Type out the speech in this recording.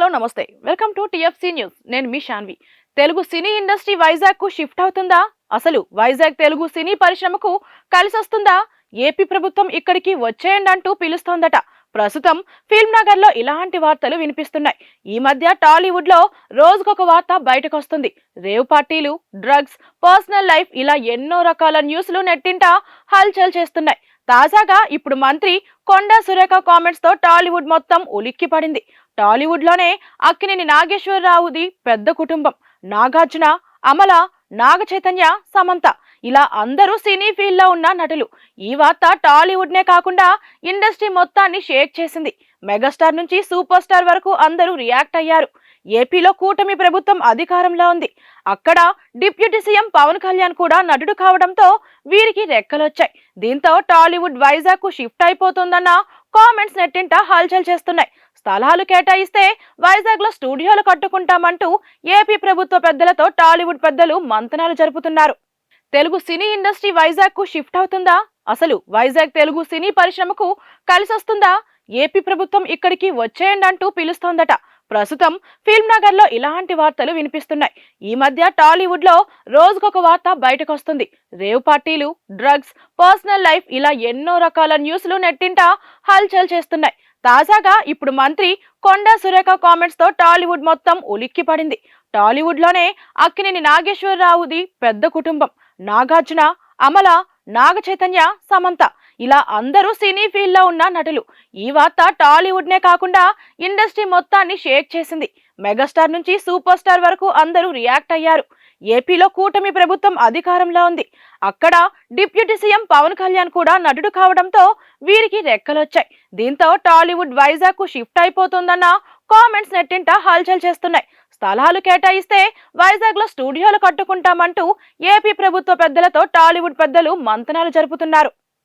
Hello నమస్తే. Welcome to TFC news. నేను మీ షాన్వి. తెలుగు సినీ ఇండస్ట్రీ వైజాగ్కు షిఫ్ట్ అవుతుందా? అసలు వైజాగ్ తెలుగు సినీ పరిశ్రమకు కలిసి వస్తుందా ఏపీ ప్రభుత్వం ఇక్కడికి వచ్చేయండి అంటూ పిలుస్తోందట. ప్రస్తుతం ఫిల్మ్ నగర్లో ఇలాంటి వార్తలు వినిపిస్తున్నాయి. ఈ మధ్య టాలీవుడ్లో రోజుకొక వార్త బయటకు వస్తుంది రేవ్ పార్టీలు డ్రగ్స్ పర్సనల్ లైఫ్ ఇలా ఎన్నో రకాల న్యూస్లు నెట్టింట హల్చల్ చేస్తున్నాయి. తాజాగా ఇప్పుడు మంత్రి కొండా సురేఖ కామెంట్స్తో టాలీవుడ్ మొత్తం ఉలిక్కి పడింది. టాలీవుడ్లోనే అక్కినేని నాగేశ్వరరావుది పెద్ద కుటుంబం. నాగార్జున అమల నాగ చైతన్య సమంత. ఇలా అందరూ సినీ ఫీల్డ్లో ఉన్న నటులు. ఈ వార్త టాలీవుడ్నే కాకుండా ఇండస్ట్రీ మొత్తాన్ని షేక్ చేసింది. మెగాస్టార్ నుంచి సూపర్ స్టార్ వరకు అందరూ రియాక్ట్ అయ్యారు. ఏపీలో కూటమి ప్రభుత్వం అధికారంలో ఉంది. అక్కడ డిప్యూటీ సీఎం పవన్ కళ్యాణ్ కూడా నటుడు కావడంతో వీరికి రెక్కలొచ్చాయి. దీంతో టాలీవుడ్ వైజాగ్కు షిఫ్ట్ అయిపోతుందన్న కామెంట్స్ నెట్టింట హల్చల్ చేస్తున్నాయి. స్థలాలు కేటాయిస్తే వైజాగ్లో స్టూడియోలు కట్టుకుంటామంటూ ఏపీ ప్రభుత్వ పెద్దలతో టాలీవుడ్ పెద్దలు మంతనాలు జరుపుతున్నారు. తెలుగు సినీ ఇండస్ట్రీ వైజాగ్కు షిఫ్ట్ అవుతుందా? అసలు వైజాగ్ తెలుగు సినీ పరిశ్రమకు కలిసి వస్తుందా? ఏపీ ప్రభుత్వం ఇక్కడికి వచ్చేయండి అంటూ పిలుస్తోందట. ప్రస్తుతం ఫిల్మ్ నగర్లో ఇలాంటి వార్తలు వినిపిస్తున్నాయి. ఈ మధ్య టాలీవుడ్లో రోజుకొక వార్త బయటకు వస్తుంది రేవ్ పార్టీలు డ్రగ్స్ పర్సనల్ లైఫ్ ఇలా ఎన్నో రకాల న్యూస్లు నెట్టింట హల్చల్ చేస్తున్నాయి. తాజాగా ఇప్పుడు మంత్రి కొండా సురేఖ కామెంట్స్తో టాలీవుడ్ మొత్తం ఉలిక్కి పడింది టాలీవుడ్లోనే అక్కినేని నాగేశ్వరరావుది పెద్ద కుటుంబం. నాగార్జున అమల నాగ చైతన్య సమంత. ఇలా అందరూ సినీ ఫీల్డ్లో ఉన్న నటులు. ఈ వార్త టాలీవుడ్ నే కాకుండా ఇండస్ట్రీ మొత్తాన్ని షేక్ చేసింది. మెగాస్టార్ నుంచి సూపర్ స్టార్ వరకు అందరూ రియాక్ట్ అయ్యారు. ఏపీలో కూటమి ప్రభుత్వం అధికారంలో ఉంది. అక్కడ డిప్యూటీ సీఎం పవన్ కళ్యాణ్ కూడా నటుడు కావడంతో వీరికి రెక్కలొచ్చాయి. దీంతో టాలీవుడ్ వైజాగ్కు షిఫ్ట్ అయిపోతుందన్న కామెంట్స్ నెట్టింట హల్చల్ చేస్తున్నాయి. స్థలాలు కేటాయిస్తే వైజాగ్లో స్టూడియోలు కట్టుకుంటామంటూ ఏపీ ప్రభుత్వ పెద్దలతో టాలీవుడ్ పెద్దలు మంతనాలు జరుపుతున్నారు.